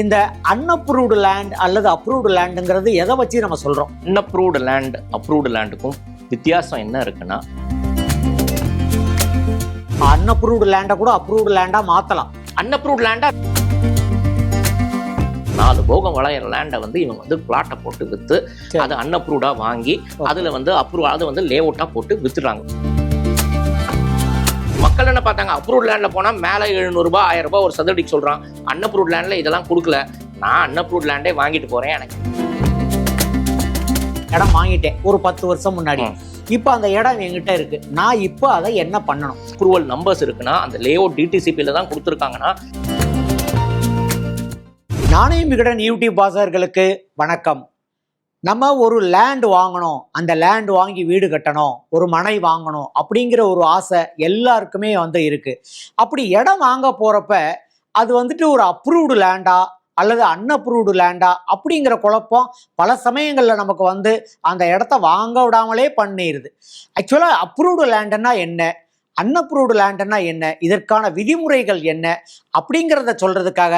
இந்த unapproved land அல்லது approved லேண்டுங்கிறது எதை வச்சு நம்ம சொல்றோம்? அன்அப்ரூவ்டு லேண்ட் அப்ரூவ்டு லேண்டுக்கும் வித்தியாசம் என்ன இருக்குன்னா அன்அப்ரூவ்டு லேண்டை கூட அப்ரூவ்டு லேண்டா மாத்தலாம். அன்அப்ரூவ்ட் லேண்டா நாலு போகம் வளையிற லேண்டை வந்து இவங்க வந்து பிளாட்டை போட்டு சரி. அது அன்அப்ரூவ்டா வாங்கி அதுல வந்து அப்ரூவ் அது வந்து லே அவுட்டா போட்டு வித்துறாங்க மக்கள் என்ன பார்த்தாங்க? அப்ரூவ்ட் லேண்ட்ல போனா மேல 700 ரூபாய் ஆயிரம் ரூபாய் ஒரு சதுரடிக்கு சொல்றான். அன்அப்ரூவ்ட் லேண்ட்ல இதெல்லாம் கொடுக்கல. நான் அன்அப்ரூவ்ட் லேண்டே வாங்கிட்டு போறேன் எனக்கு. இடம் வாங்கிட்டேன். ஒரு பத்து வருஷம் முன்னாடி. இப்போ அந்த இடம் என்கிட்ட இருக்கு. நான் இப்போ அதை என்ன பண்ணணும்? அப்ரூவல் நம்பர்ஸ் இருக்குன்னா அந்த லே அவுட் டிடிசிபியில் தான் கொடுத்துருக்காங்கன்னா. நாணயம் விகடன் யூடியூப் வாசகர்களுக்கு வணக்கம். நம்ம ஒரு லேண்ட் வாங்கணும். அந்த லேண்ட் வாங்கி வீடு கட்டணும். ஒரு மனை வாங்கணும். அப்படிங்கிற ஒரு ஆசை எல்லாருக்குமே வந்து இருக்கு. அப்படி இடம் வாங்க போறப்ப அது வந்துட்டு ஒரு அப்ரூவ்டு லேண்டா அல்லது அன்அப்ரூவ்டு லேண்டா அப்படிங்கிற குழப்பம் பல சமயங்களில் நமக்கு வந்து அந்த இடத்த வாங்க விடாமலே பண்ணிடுது ஆக்சுவலாக அப்ரூவ்டு லேண்டுன்னா என்ன? அன்அப்ரூவ்டு லேண்டுன்னா என்ன? இதற்கான விதிமுறைகள் என்ன? அப்படிங்கிறத சொல்றதுக்காக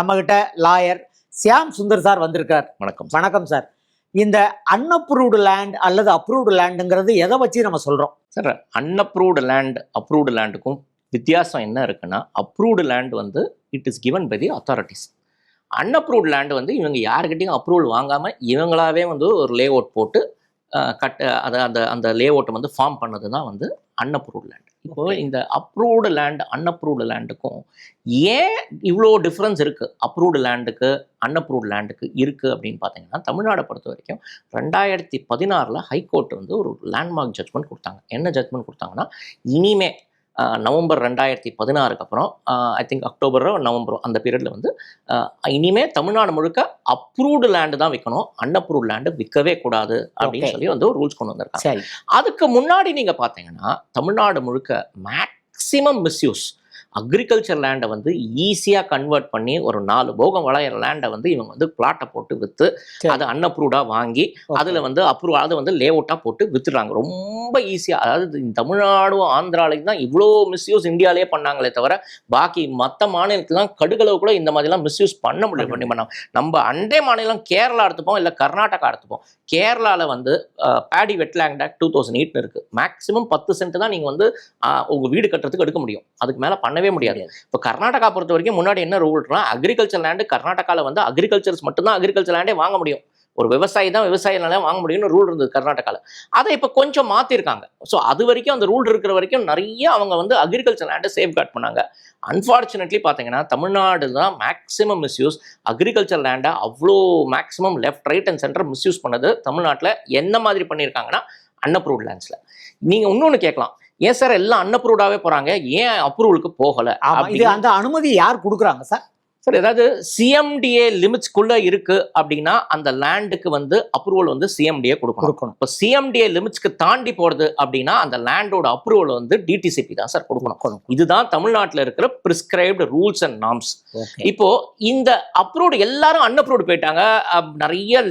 நம்மகிட்ட லாயர் சியாம் சுந்தர் சார் வந்திருக்கார். வணக்கம் வணக்கம் சார். இந்த அன்அப்ரூவ்டு லேண்ட் அல்லது அப்ரூவ்டு லேண்டுங்கிறது எதை வச்சு நம்ம சொல்கிறோம் சார் அன்அப்ரூவ்டு லேண்ட் அப்ரூவ்டு லேண்டுக்கும் வித்தியாசம் என்ன இருக்குன்னா அப்ரூவ்டு லேண்ட் வந்து it is given by the authorities unapproved land வந்து இவங்க யாருக்கிட்டையும் அப்ரூவல் வாங்காமல் இவங்களாவே வந்து ஒரு லே அவுட் போட்டு கட் அதை அந்த அந்த லே அவுட்டை வந்து ஃபார்ம் பண்ணது தான் வந்து அன்அப்ரூவ்டு லேண்ட் இப்போ இந்த அப்ரூவ்டு லேண்ட் அன்அப்ரூவ்டு லேண்டுக்கும் ஏன் இவ்வளோ டிஃப்ரென்ஸ் இருக்குது அப்ரூவ்டு லேண்டுக்கு அன்அப்ரூவ்டு லேண்டுக்கு இருக்குது அப்படின்னு பார்த்தீங்கன்னா தமிழ்நாடை பொறுத்த வரைக்கும் ரெண்டாயிரத்தி பதினாறில் ஹைகோர்ட் வந்து ஒரு லேண்ட்மார்க் ஜட்மெண்ட் கொடுத்தாங்க. என்ன ஜட்மெண்ட் கொடுத்தாங்கன்னா இனிமே நவம்பர் ரெண்டாயிரத்தி பதினாறுக்கு அப்புறம் ஐ திங்க் அக்டோபரோ நவம்பரோ அந்த பீரியடில் வந்து ஆஹ், இனிமே தமிழ்நாடு முழுக்க அப்ரூவ்டு லேண்டு தான் விற்கணும் அன்அப்ரூவ்டு லேண்டு விற்கவே கூடாது அப்படின்னு. சொல்லி வந்து ஒரு ரூல்ஸ் கொண்டு வந்திருக்காங்க. சரி. அதுக்கு முன்னாடி நீங்க பார்த்தீங்கன்னா தமிழ்நாடு முழுக்க மேக்சிமம் மிஸ்யூஸ் அக்ரிகல்ச்சர் லேண்டை வந்து ஈஸியாக கன்வெர்ட் பண்ணி ஒரு நாலு போகம் வளையிற லேண்டை வந்து இவங்க வந்து பிளாட்டை போட்டு விற்று. அது அன்அப்ரூவ்டாக வாங்கி. அதில் வந்து அப்ரூவ் அது வந்து லே அவுட்டாக போட்டு வித்துடுறாங்க. ரொம்ப ஈஸியாக அதாவது இந்த தமிழ்நாடும் ஆந்திராலையும் தான் இவ்வளோ மிஸ்யூஸ் இந்தியாவிலே பண்ணாங்களே தவிர பாக்கி மற்ற மாநிலத்துலாம் கடுகளவு கூட இந்த மாதிரிலாம் மிஸ்யூஸ் பண்ண முடியும் பண்ணி பண்ண நம்ம அண்டை மாநிலம் கேரளா எடுத்துப்போம் இல்லை கர்நாடகா எடுத்துப்போம். கேரளாவில் வந்து paddy wetland act two thousand எயிட்னு இருக்குது மேக்ஸிமம் பத்து சென்ட் தான் நீங்கள் வந்து ஆஹ், உங்க வீடு கட்டுறதுக்கு எடுக்க முடியும். அதுக்கு மேலே பண்ணவே முடியாது. இப்போ கர்நாடகா பொறுத்த வரைக்கும் முன்னாடி என்ன ரூல்னா அக்ரிகல்ச்சர் லேண்டு கர்நாடகாவில் வந்து அக்ரிகல்ச்சர்ஸ் மட்டும்தான் அக்ரிகல்ச்சர் லேண்டே வாங்க முடியும். ஒரு விவசாயி தான் விவசாய நிலம் வாங்க முடியும்னு ரூல் இருந்தது கர்நாடகாவில் அதை இப்போ கொஞ்சம் மாற்றிருக்காங்க ஸோ அது வரைக்கும் அந்த ரூல் இருக்கிற வரைக்கும் நிறைய அவங்க வந்து அக்ரிகல்ச்சர் லேண்டை சேஃப் கார்ட் பண்ணாங்க. அன்ஃபார்ச்சுனேட்லி பார்த்தீங்கன்னா தமிழ்நாடு தான் மேக்ஸிமம் மிஸ்யூஸ் அக்ரிகல்ச்சர் லேண்டை அவ்வளோ maximum left right and centre misuse பண்ணது தமிழ்நாட்டில் என்ன மாதிரி பண்ணியிருக்காங்கன்னா அன்அப்ரூவ்ட் லேண்ட்ஸில் நீங்கள் இன்னொன்று கேட்கலாம். ஏன் சார் எல்லாம் அன்அப்ரூவ்டாகவே போகிறாங்க ஏன் அப்ரூவலுக்கு போகலை இது அந்த அனுமதி யார் கொடுக்குறாங்க சார்? சார் ஏதாவது சிஎம்டிஏ லிமிட்ஸ்க்குள்ள இருக்கு அப்படின்னா அந்த லேண்டுக்கு வந்து அப்ரூவல் வந்து சிஎம்டிஏ கொடுக்கணும். கொடுக்கணும். இப்போ சிஎம்டிஏ லிமிட்ஸ்க்கு தாண்டி போறது அப்படின்னா அந்த லேண்டோட அப்ரூவல் வந்து டிடிசிபி தான் சார் கொடுக்கணும். இதுதான் தமிழ்நாட்டில் இருக்கிற prescribed rules and norms okay இப்போ இந்த அப்ரூவ்டு எல்லாரும் அன்அப்ரூவ்டு போயிட்டாங்க. நிறைய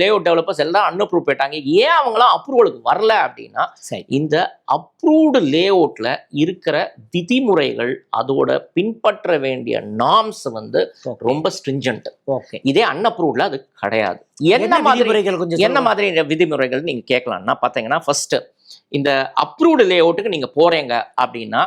லே அவுட் டெவலப்பர்ஸ் எல்லாம் அன்அப்ரூவ் போயிட்டாங்க. ஏன் அவங்களாம் அப்ரூவலுக்கு வரல அப்படின்னா இந்த அப்ரூவ்டு லே அவுட்ல இருக்கிற விதிமுறைகள் அதோட பின்பற்ற வேண்டிய நார்ம்ஸ் வந்து ஓகே. ரொம்ப ஸ்ட்ரிஞ்சன்ட் ஓகே. இதே அன்அப்ரூவ்ட்ல அது கிடையாது. என்ன மாதிரி விதிமுறைகள் கொஞ்சம் என்ன. மாதிரி விதிமுறைகள் நீங்க கேட்கலாம்னா பாத்தீங்கன்னா ஃபர்ஸ்ட் இந்த அப்ரூவ்டு லே அவுட்டுக்கு நீங்க போறீங்க அப்படின்னா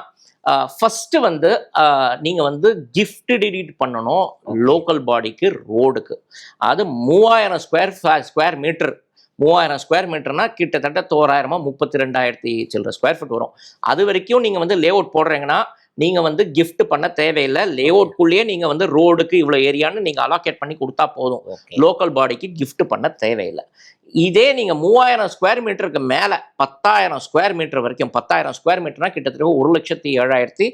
ஃபர்ஸ்ட் வந்து ஆஹ், நீங்க வந்து gift டிடீட் பண்ணணும் லோக்கல் பாடிக்கு ரோடுக்கு அது மூவாயிரம் ஸ்கொயர் ஸ்கொயர் மீட்டர் மூவாயிரம் ஸ்கொயர் மீட்டர்னா கிட்டத்தட்ட தோராயிரமா முப்பத்தி ரெண்டாயிரத்தி சில்லற ஸ்கொயர் ஃபீட் வரும். அது வரைக்கும் நீங்க வந்து லே அவுட் போடுறீங்கன்னா நீங்க வந்து gift பண்ண தேவையில்லை. லே அவுட்குள்ளேயே நீங்க வந்து ரோடுக்கு இவ்வளோ ஏரியான்னு நீங்க அலாகேட் பண்ணி கொடுத்தா போதும். லோக்கல் பாடிக்கு gift பண்ண தேவையில்லை. இதே நீங்க மூவாயிரம் ஸ்கொயர் மீட்டருக்கு மேல பத்தாயிரம் ஸ்கொயர் மீட்டர் வரைக்கும் பத்தாயிரம் ஸ்கொயர் மீட்டர்னா கிட்டத்தட்ட ஒரு லட்சத்தி ஏழாயிரத்தி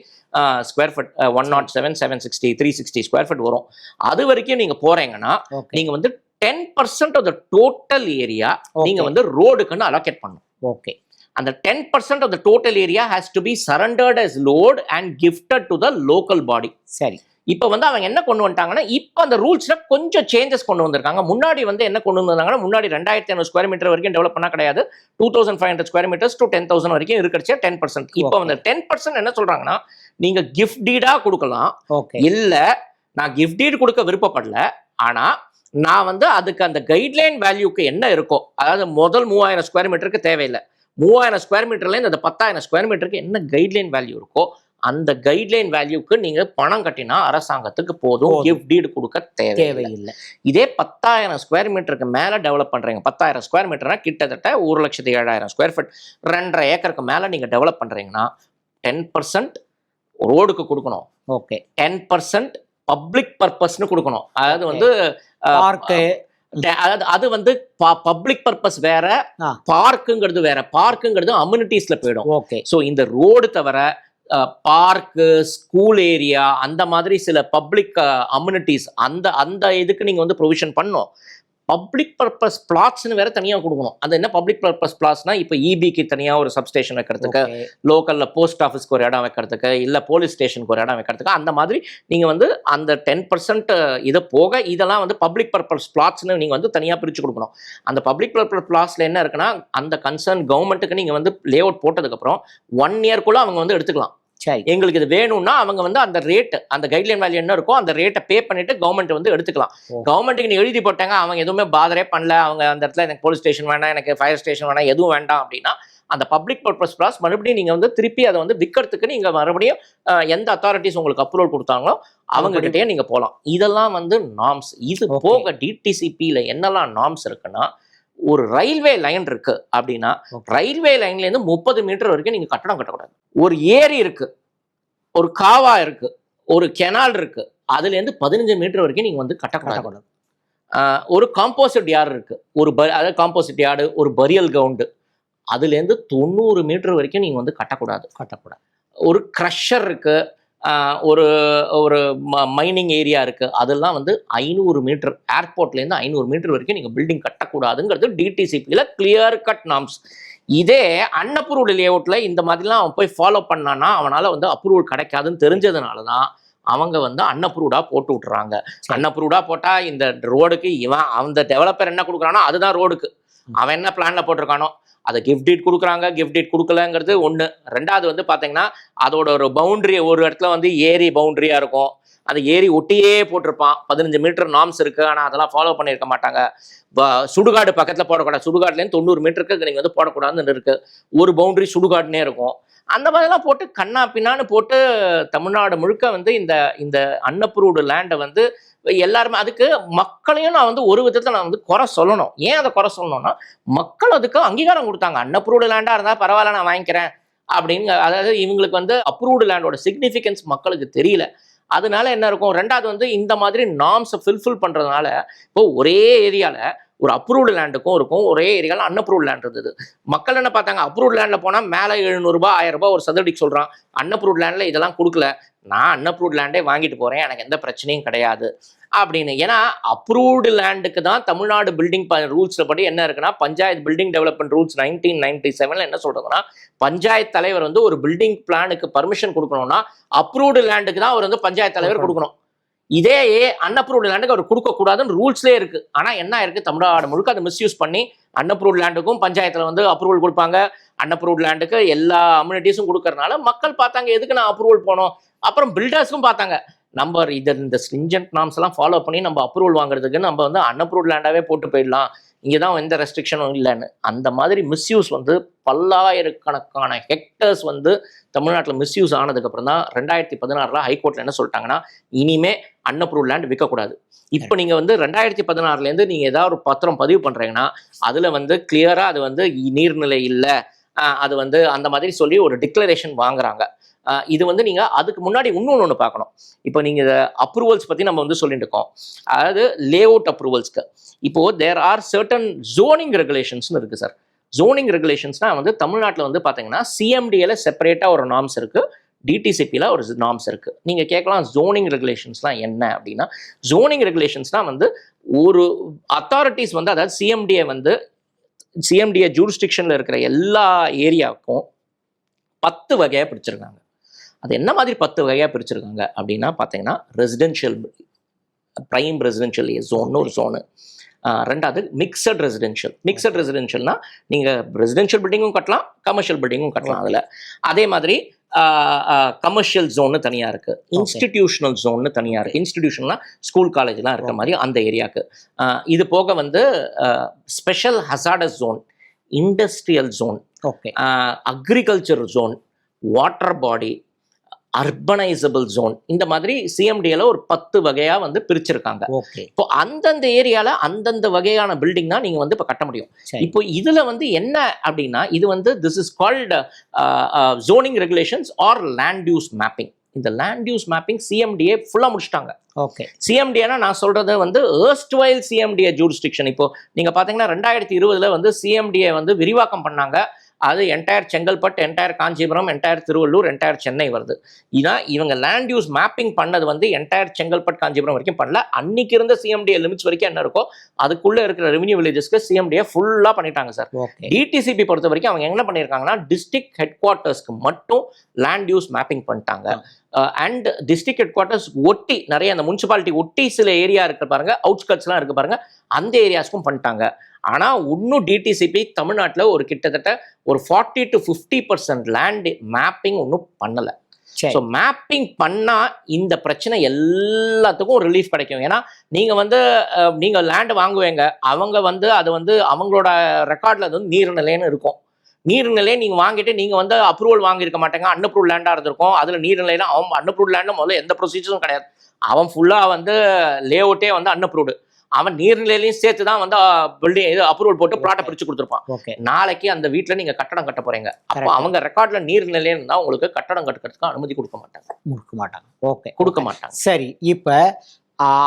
square feet one nought seven seven sixty three sixty square feet வரும். அது வரைக்கும் நீங்க போறீங்கன்னா ஓகே. நீங்க வந்து ten percent of the total area நீங்க Okay. வந்து ரோடுக்குன்னு அலோகேட் பண்ணணும். ஓகே. அந்த ten percent of the total area has to be surrendered as road and gifted to the local body சரி. இப்போ வந்து அவங்க என்ன கொண்டு வந்துட்டாங்கன்னா இப்போ அந்த ரூல்ஸ்ல கொஞ்சம் சேஞ்சஸ் கொண்டு வந்திருக்காங்க. முன்னாடி வந்து என்ன கொண்டு வந்தாங்கன்னா முன்னாடி ரெண்டாயிரத்தி ஐநூறு ஸ்கொயர் மீட்டர் வரைக்கும் டெவலப் பண்ணா கிடையாது. Two thousand five hundred square metres to ten thousand வரைக்கும் இருக்கிறச்சே டென் பர்சன்ட் இப்போ. வந்து டென் பர்சன்ட் என்ன சொல்றாங்கன்னா நீங்க கிஃப்ட் டீடா கொடுக்கலாம். ஓகே இல்ல நான் கிஃப்ட் டீட் கொடுக்க விருப்பப்படல. ஆனா நான் வந்து அதுக்கு அந்த கைட்லைன் வேல்யூக்கு என்ன இருக்கோ அதாவது முதல் மூவாயிரம் ஸ்கொயர் மீட்டருக்கு தேவையில்லை. மூவாயிரம் ஸ்கொயர் மீட்டர்லேருந்து அந்த பத்தாயிரம் ஸ்கொயர் மீட்டருக்கு என்ன கைட்லைன் வேல்யூ இருக்கோ அந்த கைட்லைன் வேல்யூக்கு நீங்க பணம் கட்டினா அரசாங்கத்துக்கு போதும். கிஃப்ட் டீடு கொடுக்க தேவையில்லை. இதே பத்தாயிரம் ஸ்கொயர் மீட்டருக்கு மேல டெவலப் பண்றீங்க. பத்தாயிரம் ஸ்கொயர் மீட்டர்னா கிட்டத்தட்ட ஒரு லட்சத்தி ஏழாயிரம் ஸ்கொயர் ஃபீட் ரெண்டரை ஏக்கருக்கு மேல நீங்க டெவலப் பண்றீங்கன்னா டென் பர்சன்ட் ரோடுக்கு கொடுக்கணும். ஓகே டென் பர்சன்ட் பப்ளிக் பர்பஸ்னு கொடுக்கணும். அதாவது வந்து பார்க்கு அதாவது அது வந்து பப்ளிக் பர்பஸ் வேற. பார்க்குங்கிறது வேற. பார்க்குங்கிறது அம்யூனிட்டிஸ்ல போயிடும். ஓகே. ஸோ இந்த ரோடு தவிர பார்க்கு ஸ்கூல் ஏரியா அந்த மாதிரி சில பப்ளிக் அம்யூனிட்டிஸ் அந்த அந்த இதுக்கு நீங்கள் வந்து ப்ரொவிஷன் பண்ணணும். பப்ளிக் பர்பஸ் பிளாட்ஸ்னு வேற தனியாக கொடுக்கணும். அது என்ன பப்ளிக் பர்பஸ் பிளாட்ஸ்னா இப்போ இபிக்கு தனியாக ஒரு சப்ஸ்டேஷன் வைக்கிறதுக்கு லோக்கலில் போஸ்ட் ஆஃபீஸ்க்கு ஒரு இடம் வைக்கிறதுக்கு இல்லை போலீஸ் ஸ்டேஷனுக்கு ஒரு இடம் வைக்கிறதுக்கு அந்த மாதிரி நீங்கள் வந்து அந்த டென் பர்சன்ட் இதை போக இதெல்லாம் வந்து பப்ளிக் பர்பஸ் பிளாட்ஸ்னு நீங்கள் வந்து தனியாக பிரித்து கொடுக்கணும். அந்த பப்ளிக் பர்பஸ் பிளாட்ஸில் என்ன இருக்குன்னா அந்த கன்சர்ன் கவர்மெண்ட்டுக்கு நீங்கள் வந்து லே அவுட் போட்டதுக்கப்புறம் ஒன் இயர்க்குள்ளே அவங்க வந்து எடுத்துக்கலாம். சரி எங்களுக்கு இது வேணும்னா அவங்க வந்து அந்த ரேட் அந்த கைட்லைன் வேல்யூ என்ன இருக்கோ அந்த ரேட்டை பே பண்ணிட்டு கவர்மெண்ட் வந்து எடுத்துக்கலாம். கவர்மெண்ட்டுக்கு நீ எழுதி போட்டாங்க அவங்க எதுவுமே பாதரே பண்ணல அவங்க அந்த இடத்துல எனக்கு போலீஸ் ஸ்டேஷன் வேணாம் எனக்கு ஃபயர் ஸ்டேஷன் வேணாம் எதுவும் வேண்டாம் அப்படின்னா அந்த பப்ளிக் பர்பஸ் பிளாஸ் மறுபடியும் நீங்க வந்து திருப்பி அதை வந்து விற்கிறதுக்கு நீங்க மறுபடியும் எந்த அத்தாரிட்டிஸ் உங்களுக்கு அப்ரூவல் கொடுத்தாங்களோ அவங்க கிட்டயே நீங்க போகலாம் இதெல்லாம் வந்து நார்ம்ஸ் இது. போக டிடிசிபியில் என்னெல்லாம் நார்ம்ஸ் இருக்குன்னா ஒரு ரயில்வே லைன் இருக்கு அப்படின்னா. ரயில்வே லைன்ல இருந்து முப்பது மீட்டர் வரைக்கும் நீங்க கட்டடம் கட்டக்கூடாது. ஒரு ஏரி இருக்கு ஒரு காவா இருக்கு ஒரு கெனால் இருக்கு அதுல இருந்து பதினஞ்சு மீட்டர் வரைக்கும் நீங்க வந்து கட்டக்கூடாது ஒரு காம்போசிட் யார்டு இருக்கு ஒரு ப அதாவது காம்போசிட் யார்டு ஒரு பரியல் கிரவுண்டு அதுலேருந்து தொண்ணூறு மீட்டர் வரைக்கும் நீங்கள் வந்து கட்டக்கூடாது கட்டக்கூடாது ஒரு க்ரஷர் இருக்கு ஒரு ஒரு மைனிங் ஏரியா இருக்கு. அதெல்லாம் வந்து ஐநூறு மீட்டர் ஏர்போர்ட்லேருந்து ஐநூறு மீட்டர் வரைக்கும் நீங்கள் பில்டிங் கட்டக்கூடாதுங்கிறது டிடிசிபியில் கிளியர் கட் நாம்ஸ் இதே அன்அப்ரூவ்டு லேஅவுட்டில் இந்த மாதிரிலாம் அவன் போய் ஃபாலோ பண்ணானா அவனால் வந்து அப்ரூவல் கிடைக்காதுன்னு தெரிஞ்சதுனால தான் அவங்க வந்து அன்அப்ரூவ்டாக போட்டு விட்டுறாங்க. அன்அப்ரூவ்டாக போட்டால் இந்த ரோடுக்கு இவன் அந்த டெவலப்பர் என்ன கொடுக்குறானோ அதுதான் ரோடுக்கு அவன் என்ன பிளான்ல போட்டிருக்கானோ? அதை கிஃப்ட் டீட் கொடுக்குறாங்க கிஃப்ட் டீட் கொடுக்கலங்கிறது ஒன்று ரெண்டாவது வந்து பார்த்தீங்கன்னா அதோட ஒரு பவுண்டரி ஒரு இடத்துல வந்து ஏரி பவுண்டரியாக இருக்கும். அந்த ஏரி ஒட்டியே போட்டிருப்பான். பதினஞ்சு மீட்டர் நார்ம்ஸ் இருக்குது ஆனால் அதெல்லாம் ஃபாலோ பண்ணியிருக்க மாட்டாங்க. சுடுகாடு பக்கத்தில் போடக்கூடாது. சுடுகாட்லேருந்து தொண்ணூறு மீட்டருக்கு நீங்கள் வந்து போடக்கூடாதுன்னு இருக்குது ஒரு பவுண்டரி சுடுகாடுனே இருக்கும். அந்த மாதிரிலாம் போட்டு கண்ணா பின்னான்னு போட்டு தமிழ்நாடு முழுக்க வந்து இந்த இந்த அன்னப்ரூவ்டு லேண்டை வந்து எல்லாருமே அதுக்கு மக்களையும் நான் வந்து ஒரு விதத்தில் நான் வந்து குறை சொல்லணும். ஏன் அதை குறை சொல்லணும்னா மக்கள் அதுக்கு அங்கீகாரம் கொடுத்தாங்க. அன்னப்ரூவ்டு லேண்டாக இருந்தால் பரவாயில்ல நான் வாங்கிக்கிறேன். அப்படின்னு அதாவது இவங்களுக்கு வந்து அப்ரூவ்டு லேண்டோட சிக்னிஃபிகன்ஸ் மக்களுக்கு தெரியல. அதனால என்ன இருக்கும்? ரெண்டாவது வந்து இந்த மாதிரி நாம்ஸை ஃபில்ஃபில் பண்ணுறதுனால இப்போ ஒரே ஏரியாவில் ஒரு அப்ரூவ்டு லேண்டுக்கும் இருக்கும். ஒரே ஏரியாவில் அன்அப்ரூவ்டு லேண்ட் இருந்தது. மக்கள் என்ன பார்த்தாங்க? அப்ரூவ்டு லேண்டில் போனால் மேலே எழுநூறுபா ஆயிரம் ரூபாய் ஒரு சதுரடிக்கு சொல்கிறான் அன்அப்ரூவ்டு லேண்டில் இதெல்லாம் கொடுக்கல. நான் அன்அப்ரூவ்டு லேண்டே வாங்கிட்டு போகிறேன் எனக்கு எந்த பிரச்சனையும் கிடையாது. அப்படின்னு. ஏன்னா அப்ரூவ்டு லேண்டுக்கு தான் தமிழ்நாடு பில்டிங் ரூல்ஸில் படி என்ன இருக்குன்னா panchayat building development rules nineteen ninety செவனில் என்ன சொல்றதுன்னா பஞ்சாயத்து தலைவர் வந்து ஒரு பில்டிங் பிளானுக்கு பர்மிஷன் கொடுக்கணும்னா அப்ரூவ்டு லேண்டுக்கு தான் அவர் வந்து பஞ்சாயத்து தலைவர் கொடுக்கணும். இதே அன்அப்ரூவ்டு லேண்டுக்கு அவர் கொடுக்கக்கூடாதுன்னு ரூல்ஸ்லேயே இருக்கு. ஆனால் என்ன இருக்கு தமிழ்நாடு முழுக்க அதை மிஸ்யூஸ் பண்ணி அன்அப்ரூவ்டு லேண்டுக்கும் பஞ்சாயத்தில் வந்து அப்ரூவல் கொடுப்பாங்க. அன்அப்ரூவ்டு லேண்டுக்கு எல்லா அம்யூனிட்டிஸும் கொடுக்கறனால மக்கள் பார்த்தாங்க எதுக்கு நான் அப்ரூவல் போனோம் அப்புறம் பில்டர்ஸும் பார்த்தாங்க. நம்ம இது இந்த ஸ்ட்ரிஞ்சன்ட் நாம்ஸ் எல்லாம் ஃபாலோ பண்ணி நம்ம அப்ரூவல் வாங்குறதுக்கு நம்ம வந்து அன்அப்ரூவ்ட் லேண்டாவே போட்டு போயிடலாம். இங்கே தான் எந்த ரெஸ்ட்ரிக்ஷனும் இல்லைன்னு. அந்த மாதிரி மிஸ்யூஸ் வந்து பல்லாயிரக்கணக்கான ஹெக்டர்ஸ் வந்து தமிழ்நாட்டில் மிஸ்யூஸ் ஆனதுக்கப்புறம் தான் ரெண்டாயிரத்தி பதினாறில் ஹைகோர்ட்டில் என்ன சொல்லிட்டாங்கன்னா இனிமே அன்னப்ரூவ் லேண்ட் விற்கக்கூடாது இப்போ நீங்கள் வந்து ரெண்டாயிரத்தி பதினாறுலேருந்து நீங்கள் ஏதாவது ஒரு பத்திரம் பதிவு பண்ணுறீங்கன்னா அதில் வந்து கிளியராக அது வந்து நீர்நிலை இல்லை. அது வந்து அந்த மாதிரி சொல்லி ஒரு டிக்ளரேஷன் வாங்குறாங்க. இது வந்து நீங்கள் அதுக்கு முன்னாடி இன்னொன்று ஒன்று பார்க்கணும். இப்போ நீங்கள் அப்ரூவல்ஸ் பற்றி நம்ம வந்து சொல்லிட்டு இருக்கோம். அதாவது லே அவுட் அப்ரூவல்ஸ்க்கு இப்போது தேர் ஆர் சர்டன் ஜோனிங் ரெகுலேஷன்ஸ்னு இருக்குது சார் ஜோனிங் ரெகுலேஷன்ஸ்னால் வந்து தமிழ்நாட்டில் வந்து பார்த்தீங்கன்னா சிஎம்டியில் செப்பரேட்டாக ஒரு நாம்ஸ் இருக்குது டிடிசிபியில் ஒரு நாம்ஸ் இருக்குது நீங்கள் கேட்கலாம் ஜோனிங் ரெகுலேஷன்ஸ்லாம் என்ன அப்படின்னா ஜோனிங் ரெகுலேஷன்ஸ்னால் வந்து ஒரு அத்தாரிட்டிஸ் வந்து அதாவது சிஎம்டியை வந்து சிஎம்டிஏ ஜூரிஸ்டிக்ஷனில் இருக்கிற எல்லா ஏரியாவுக்கும் பத்து வகையாக பிடிச்சிருக்காங்க அது என்ன மாதிரி பத்து வகையாக பிரிச்சிருக்காங்க அப்படின்னா பார்த்தீங்கன்னா ரெசிடென்ஷியல் ப்ரைம் ரெசிடென்ஷியல் ஜோன்னு ஒரு ஜோனு ரெண்டாவது மிக்சட் ரெசிடென்ஷியல் மிக்சட் ரெசிடென்ஷியல்னா நீங்கள் ரெசிடென்ஷியல் பில்டிங்கும் கட்டலாம் கமர்ஷியல் பில்டிங்கும் கட்டலாம் அதில். அதே மாதிரி கமர்ஷியல் ஜோன்னு தனியாக இருக்குது இன்ஸ்டிடியூஷனல் ஜோன்னு தனியாக இருக்குது இன்ஸ்டிடியூஷன்லாம் ஸ்கூல் காலேஜ்லாம் இருக்கிற மாதிரி அந்த ஏரியாவுக்கு இது போக வந்து special hazardous zone industrial zone okay agriculture zone water body urbanisable zone. இந்த மாதிரி சிஎம்டியில் ஒரு பத்து வகையாக வந்து பிரிச்சிருக்காங்க. ஓகே. இப்போ அந்தந்த ஏரியாவில் அந்தந்த வகையான பில்டிங் தான் நீங்கள் வந்து இப்போ கட்ட முடியும். இப்போ இதில் வந்து என்ன அப்படின்னா இது வந்து this is called zoning regulations or land use mapping இந்த லேண்ட் யூஸ் மேப்பிங் சிஎம்டிஏ ஃபுல்லாக முடிச்சிட்டாங்க. ஓகே. சிஎம்டிஏனா நான் சொல்றது வந்து ஏர்ஸ்ட் வைல் சிஎம்டிஏ ஜூரிஸ்டிக்ஷன் இப்போ நீங்க பாத்தீங்கன்னா ரெண்டாயிரத்தி இருபதுல வந்து சிஎம்டிஏ வந்து விரிவாக்கம் பண்ணாங்க. அது entire Chengalpattu entire Kanchipuram entire Tiruvallur entire Chennai வருது. இதான் இவங்க லேண்ட் யூஸ் மேப்பிங் பண்ணது வந்து என்டையர் செங்கல்பட்டு காஞ்சிபுரம் வரைக்கும் பண்ணல. அன்னைக்கு இருந்த சிஎம்டிஏ லிமிட்ஸ் வரைக்கும் என்ன இருக்கோ அதுக்குள்ள இருக்கிற ரெவன்யூ வில்லேஜஸ்க்கு சிஎம்டிஏ ஃபுல்லா பண்ணிட்டாங்க சார் டிடிசிபி பொறுத்த வரைக்கும் அவங்க என்ன பண்ணியிருக்காங்கன்னா டிஸ்ட்ரிக்ட் ஹெட் குவார்ட்டர்ஸ்க்கு மட்டும் லேண்ட் யூஸ் மேப்பிங் பண்ணிட்டாங்க. அண்ட் டிஸ்ட்ரிக்ட் ஹெட் குவார்ட்டர்ஸ் ஒட்டி நிறைய அந்த முனிசிபாலிட்டி ஒட்டி சில ஏரியா இருக்கு பாருங்க அவுட்ஸ்கட்ஸ்லாம் இருக்கு பாருங்க அந்த ஏரியாஸ்க்கும் பண்ணிட்டாங்க. ஆனால் இன்னும் டிடிசிபி தமிழ்நாட்டில் ஒரு கிட்டத்தட்ட ஒரு forty to fifty percent land mapping ஒன்றும் பண்ணலை. ஸோ மேப்பிங் பண்ணால் இந்த பிரச்சனை எல்லாத்துக்கும் ரிலீஃப் கிடைக்கும். ஏன்னா நீங்கள் வந்து நீங்கள் லேண்ட் வாங்குவீங்க. அவங்க வந்து அது வந்து அவங்களோட ரெக்கார்டில் அது வந்து நீர்நிலைன்னு இருக்கும். நீர்நிலையை நீங்கள் வாங்கிட்டு நீங்கள் வந்து அப்ரூவல் வாங்கியிருக்க மாட்டேங்க. அன்அப்ரூவல் லேண்டாக இருந்திருக்கும். அதில் நீர்நிலைனா அவன் அன்அப்ரூவல் லேண்டு முதல்ல எந்த ப்ரொசீஜரும் கிடையாது. அவன் ஃபுல்லாக வந்து லே அவுட்டே வந்து அன்அப்ரூவ்டு அவன் நீர்நிலையிலையும் சேர்த்து தான் வந்து பில்டிங் இது அப்ரூவல் போட்டு ப்ளாட்டை பிரித்து கொடுத்துருப்பான். ஓகே நாளைக்கு அந்த வீட்டில் நீங்கள் கட்டடம் கட்ட போறீங்க. அப்போ. அவங்க ரெக்கார்டில் நீர்நிலைன்னு இருந்தால் உங்களுக்கு கட்டடம் கட்டுறதுக்கு அனுமதி கொடுக்க மாட்டாங்க. கொடுக்க மாட்டாங்க. ஓகே கொடுக்க மாட்டாங்க. சரி இப்போ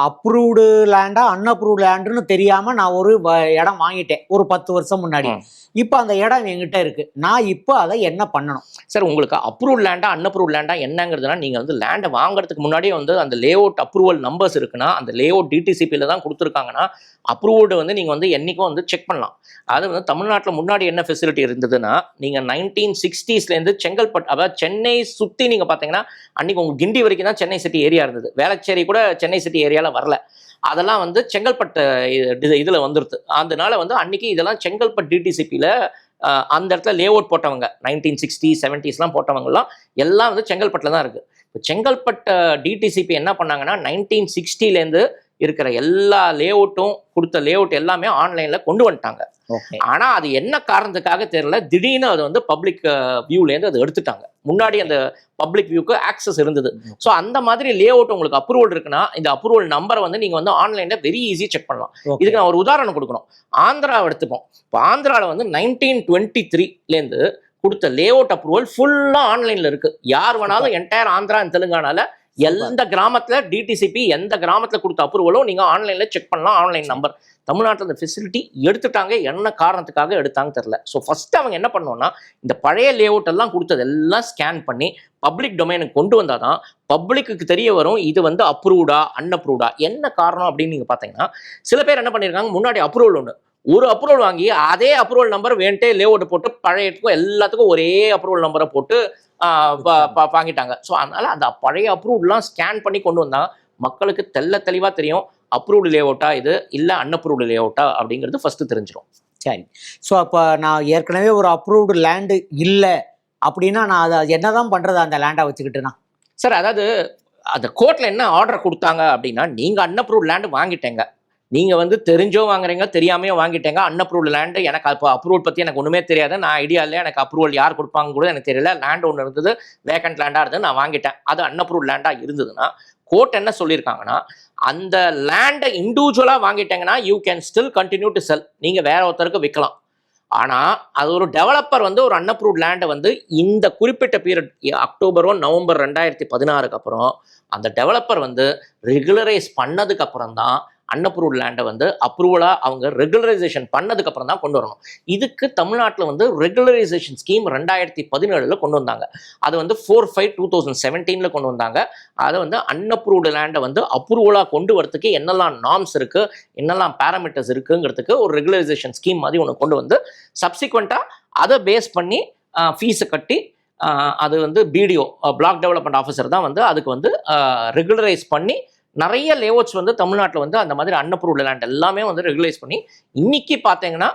அப்ரூவ்டு லேண்டா அன்அப்ரூவ்டு லேண்டுன்னு தெரியாம நான் ஒரு இடம் வாங்கிட்டேன். ஒரு பத்து வருஷம் முன்னாடி. இப்போ அந்த இடம் என்கிட்ட இருக்கு. நான் இப்போ அதை என்ன பண்ணணும்? சார் உங்களுக்கு அப்ரூவ் லேண்டா அன்அப்ரூவ் லேண்டா என்னங்கிறதுனா நீங்கள் வந்து லேண்டை வாங்குறதுக்கு முன்னாடியே வந்து அந்த லே அவுட் அப்ரூவல் நம்பர்ஸ் இருக்குன்னா அந்த லே அவுட் டிடிசிபியில் தான் கொடுத்துருக்காங்கன்னா அப்ரூவ்டு வந்து நீங்கள் வந்து என்றைக்கும் வந்து செக் பண்ணலாம். அது வந்து தமிழ்நாட்டில் முன்னாடி என்ன ஃபெசிலிட்டி இருந்ததுன்னா நீங்கள் நைன்டீன் சிக்ஸ்டீஸ்லேருந்து செங்கல்பட்டு அதாவது சென்னை சுற்றி நீங்கள் பார்த்தீங்கன்னா அன்னைக்கு உங்கள் கிண்டி வரைக்கும் தான் சென்னை சிட்டி ஏரியா இருந்தது. வேளச்சேரி கூட சென்னை சிட்டி ஏரியாவில் வரல. அதெல்லாம் வந்து செங்கல்பட்டு இதில் வந்துடுது அதனால வந்து அன்றைக்கி இதெல்லாம் செங்கல்பட்டு டிடிசிபியில் அந்த இடத்துல லே அவுட் போட்டவங்க நைன்டீன் சிக்ஸ்டி செவன்டிஸ்லாம் போட்டவங்கலாம் எல்லாம் வந்து செங்கல்பட்டில் தான் இருக்குது இப்போ செங்கல்பட்டு டிடிசிபி என்ன பண்ணாங்கன்னா நைன்டீன் சிக்ஸ்டிலேருந்து இருக்கிற எல்லா லே அவுட்டும் கொடுத்த லே அவுட் எல்லாமே ஆன்லைனில் கொண்டு வந்துட்டாங்க. ஆனால் அது என்ன காரணத்துக்காக தெரியல திடீர்னு அது வந்து பப்ளிக் வியூலேருந்து அது எடுத்துட்டாங்க. முன்னாடி அந்த பப்ளிக் வியூக்கு ஆக்சஸ் இருந்தது. ஸோ அந்த மாதிரி லே அவுட் உங்களுக்கு அப்ரூவல் இருக்குன்னா இந்த அப்ரூவல் நம்பரை வந்து நீங்கள் வந்து ஆன்லைனில் வெரி ஈஸி செக் பண்ணலாம். இதுக்கு நான் ஒரு உதாரணம் கொடுக்கணும். ஆந்திராவை எடுத்துப்போம். இப்போ ஆந்திராவில் வந்து நைன்டீன் டுவெண்ட்டி த்ரீலேருந்து கொடுத்த லே அவுட் அப்ரூவல் ஃபுல்லாக ஆன்லைனில் இருக்கு. யார் வேணாலும் என்டையர் ஆந்திரா தெலுங்கானால எந்த கிராமத்துல டிடிசிபி எந்த கிராமத்துல கொடுத்த அப்ரூவலோ நீங்க ஆன்லைன்ல செக் பண்ணலாம் ஆன்லைன் நம்பர் தமிழ்நாட்டில் இந்த ஃபெசிலிட்டி எடுத்துட்டாங்க. என்ன காரணத்துக்காக எடுத்தாங்க தெரியல. ஸோ ஃபர்ஸ்ட் அவங்க என்ன பண்ணோம்னா இந்த பழைய லே அவுட் எல்லாம் கொடுத்தது எல்லாம் ஸ்கேன் பண்ணி பப்ளிக் டொமைனுக்கு கொண்டு வந்தால் தான் பப்ளிக்கு தெரிய வரும் இது வந்து அப்ரூவ்டா அன்அப்ரூவ்டா என்ன காரணம் அப்படின்னு நீங்கள் பார்த்தீங்கன்னா சில பேர் என்ன பண்ணியிருக்காங்க முன்னாடி அப்ரூவல் ஒன்று ஒரு அப்ரூவல் வாங்கி அதே அப்ரூவல் நம்பர் வேண்டே லே அவுட் போட்டு பழையத்துக்கும் எல்லாத்துக்கும் ஒரே அப்ரூவல் நம்பரை போட்டு வாங்கிட்டாங்க. ஸோ அதனால அந்த பழைய அப்ரூவ்லாம் ஸ்கேன் பண்ணி கொண்டு வந்தால் மக்களுக்கு தெள்ள தெளிவாக தெரியும் அப்ரூவ்டு லே அவுட்டா இது இல்லை அன்அப்ரூவ்டு லே அவுட்டா அப்படிங்கிறது ஃபர்ஸ்ட் தெரிஞ்சிடும் சரி. ஸோ அப்போ நான் ஏற்கனவே ஒரு அப்ரூவ்டு லேண்டு இல்லை அப்படின்னா நான் அதை என்னதான் பண்றது அந்த லேண்டை வச்சுக்கிட்டுனா? சார் அதாவது அந்த கோர்ட்டில் என்ன ஆர்டர் கொடுத்தாங்க அப்படின்னா நீங்கள் அன்அப்ரூவ்ட் லேண்டு வாங்கிட்டேங்க. நீங்கள் வந்து தெரிஞ்சோ வாங்குறீங்க தெரியாமையோ வாங்கிட்டேங்க அன்அப்ரூவ்ட் லேண்டு எனக்கு அப்போ அப்ரூவல் பற்றி எனக்கு ஒன்றுமே தெரியாது. நான் ஐடியா இல்லை எனக்கு அப்ரூவல் யார் கொடுப்பாங்க கூட எனக்கு தெரியல. லேண்ட் ஒன்று இருந்தது வேக்கண்ட் லேண்டாக இருந்தது நான் வாங்கிட்டேன். அது அன்அப்ரூவ்ட் லேண்டாக இருந்ததுன்னா கோர்ட் என்ன சொல்லியிருக்காங்கன்னா அந்த லேண்டை இண்டிவிஜுவலாக வாங்கிட்டேங்கன்னா you can still continue to sell நீங்கள் வேற ஒருத்தருக்கு விற்கலாம் ஆனால் அது ஒரு டெவலப்பர் வந்து ஒரு அன்அப்ரூவ்ட் லேண்டை வந்து இந்த குறிப்பிட்ட பீரியட் அக்டோபரோ நவம்பர் ரெண்டாயிரத்தி பதினாறுக்கு அப்புறம் அந்த டெவலப்பர் வந்து ரெகுலரைஸ் பண்ணதுக்கு அப்புறம் தான் அன்அப்ரூவ்ட் லேண்டை வந்து அப்ரூவலாக அவங்க ரெகுலரைசேஷன் பண்ணதுக்கு அப்புறம் தான் கொண்டு வரணும். இதுக்கு தமிழ்நாட்டில் வந்து ரெகுலரைசேஷன் ஸ்கீம் ரெண்டாயிரத்தி பதினேழில் கொண்டு வந்தாங்க. அது வந்து ஃபோர் ஃபைவ் டூ தௌசண்ட் செவன்டீனில் கொண்டு வந்தாங்க. அதை வந்து அன்அப்ரூவ்டு லேண்டை வந்து அப்ரூவலாக கொண்டு வரதுக்கு என்னெல்லாம் நார்ம்ஸ் இருக்குது என்னெல்லாம் பேராமீட்டர்ஸ் இருக்குங்கிறதுக்கு ஒரு ரெகுலரைசேஷன் ஸ்கீம் மாதிரி ஒன்று கொண்டு வந்து சப்சிக்வெண்ட்டாக அதை பேஸ் பண்ணி ஃபீஸை கட்டி அது வந்து பிடிஓ பிளாக் டெவலப்மெண்ட் ஆஃபீஸர் தான் வந்து அதுக்கு வந்து ரெகுலரைஸ் பண்ணி நிறைய லேஅவுட்ஸ் வந்து தமிழ்நாட்டில் வந்து அந்த மாதிரி அன்அப்ரூவ்டு லேண்ட் எல்லாமே வந்து ரெகுலைஸ் பண்ணி இன்னைக்கு பார்த்தீங்கன்னா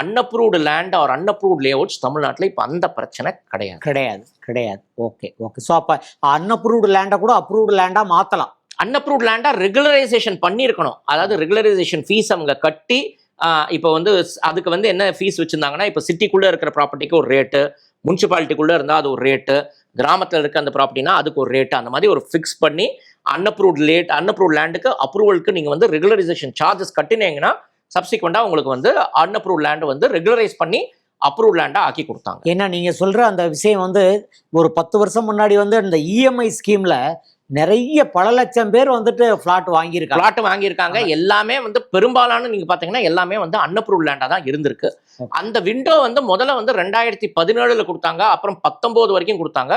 unapproved land or unapproved layouts தமிழ்நாட்டில் இப்போ அந்த பிரச்சனை கிடையாது. கிடையாது கிடையாது. ஓகே ஓகே ஸோ அப்போ அன்அப்ரூவ்டு லேண்டை கூட அப்ரூவ்டு லேண்டாக மாற்றலாம் அன்அப்ரூவ்ட் லேண்டாக ரெகுலரைசேஷன் பண்ணியிருக்கணும். அதாவது ரெகுலரைசேஷன் ஃபீஸ் அவங்க கட்டி இப்போ வந்து அதுக்கு வந்து என்ன ஃபீஸ் வச்சுருந்தாங்கன்னா இப்போ சிட்டிக்குள்ளே இருக்கிற ப்ராப்பர்ட்டிக்கு ஒரு ரேட்டு முனிசிபாலிட்டிக்குள்ளே இருந்தால் அது ஒரு ரேட்டு கிராமத்தில் இருக்க அந்த ப்ராப்பர்ட்டினா அதுக்கு ஒரு ரேட்டு அந்த மாதிரி ஒரு ஃபிக்ஸ் பண்ணி அன்அப்ரூவ்ட் லேட் அன்அப்ரூவ்ட் லேண்டுக்கு அப்ரூவலுக்கு நீங்கள் வந்து ரெகுலரைசேஷன் சார்ஜஸ் கட்டினீங்கன்னா சப்சிக்வெண்ட்டாக உங்களுக்கு வந்து அன்அப்ரூவ்ட் லேண்டு வந்து ரெகுலரைஸ் பண்ணி அப்ரூவ் லேண்டாக ஆக்கி கொடுத்தாங்க. ஏன்னா நீங்கள் சொல்கிற அந்த விஷயம் வந்து ஒரு பத்து வருஷம் முன்னாடி வந்து இந்த இஎம்ஐ ஸ்கீமில் நிறைய பல லட்சம் பேர் வந்துட்டு ஃப்ளாட் வாங்கியிருக்காங்க. பிளாட் வாங்கியிருக்காங்க. எல்லாமே வந்து பெரும்பாலான நீங்க பாத்தீங்கன்னா எல்லாமே வந்து அன்அப்ரூவ் லேண்டா தான் இருந்திருக்கு. அந்த விண்டோ வந்து முதல்ல வந்து ரெண்டாயிரத்தி பதினேழுல கொடுத்தாங்க. அப்புறம் பத்தொன்பது வரைக்கும் கொடுத்தாங்க.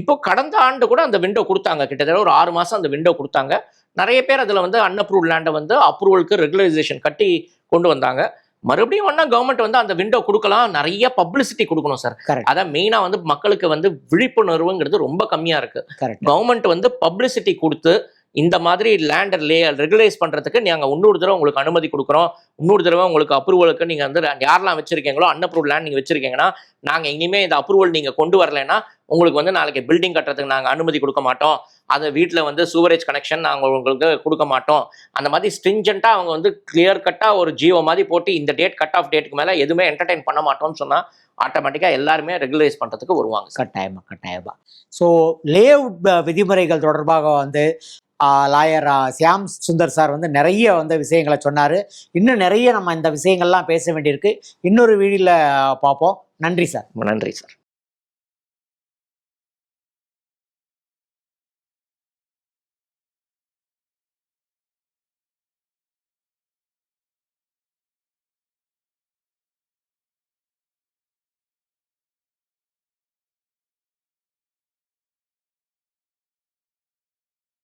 இப்போ கடந்த ஆண்டு கூட அந்த விண்டோ கொடுத்தாங்க. கிட்டத்தட்ட ஒரு ஆறு மாசம் அந்த விண்டோ கொடுத்தாங்க. நிறைய பேர் அதுல வந்து அன்அப்ரூவ் லேண்டை வந்து அப்ரூவலுக்கு ரெகுலரைசேஷன் கட்டி கொண்டு வந்தாங்க. மறுபடியும் ஒன்றா கவர்மெண்ட் வந்து அந்த விண்டோ கொடுக்கலாம். நிறைய பப்ளிசிட்டி கொடுக்கணும் சார். அதான் மெயினாக வந்து மக்களுக்கு வந்து விழிப்புணர்வுங்கிறது ரொம்ப கம்மியாக இருக்கு. கவர்மெண்ட் வந்து பப்ளிசிட்டி கொடுத்து இந்த மாதிரி லேண்டர் லே ரெகுலைஸ் பண்ணுறதுக்கு நாங்கள் இன்னொரு தடவை உங்களுக்கு அனுமதி கொடுக்குறோம். இன்னொரு தடவை உங்களுக்கு அப்ரூவலுக்கு நீங்கள் வந்து யாரெல்லாம் வச்சிருக்கீங்களோ அன்அப்ரூவ் லேண்ட் நீங்கள் வச்சிருக்கீங்கன்னா நாங்கள் இனிமேல் இந்த அப்ரூவல் நீங்கள் கொண்டு வரலைன்னா உங்களுக்கு வந்து நாளைக்கு பில்டிங் கட்டுறதுக்கு நாங்கள் அனுமதி கொடுக்க மாட்டோம். அதை வீட்டில் வந்து சூவரேஜ் கனெக்ஷன் நாங்கள் உங்களுக்கு கொடுக்க மாட்டோம். அந்த மாதிரி ஸ்ட்ரிஞ்சண்ட்டாக அவங்க வந்து கிளியர் கட்டாக ஒரு ஜியோ மாதிரி போட்டு இந்த டேட் கட் ஆஃப் டேட்டுக்கு மேலே எதுவுமே என்டர்டைன் பண்ண மாட்டோம்னு சொன்னால் ஆட்டோமேட்டிக்காக எல்லாருமே ரெகுலைஸ் பண்ணுறதுக்கு வருவாங்க கட்டாயமாக கட்டாயமாக ஸோ ஸோ லேஅவுட் விதிமுறைகள் தொடர்பாக வந்து லாயர் சியாம் சுந்தர் சார் வந்து நிறைய வந்து விஷயங்களை சொன்னார். இன்னும் நிறைய நம்ம இந்த விஷயங்கள்லாம் பேச வேண்டியிருக்கு. இன்னொரு வீடியோவில் பார்ப்போம். நன்றி சார். நன்றி சார்.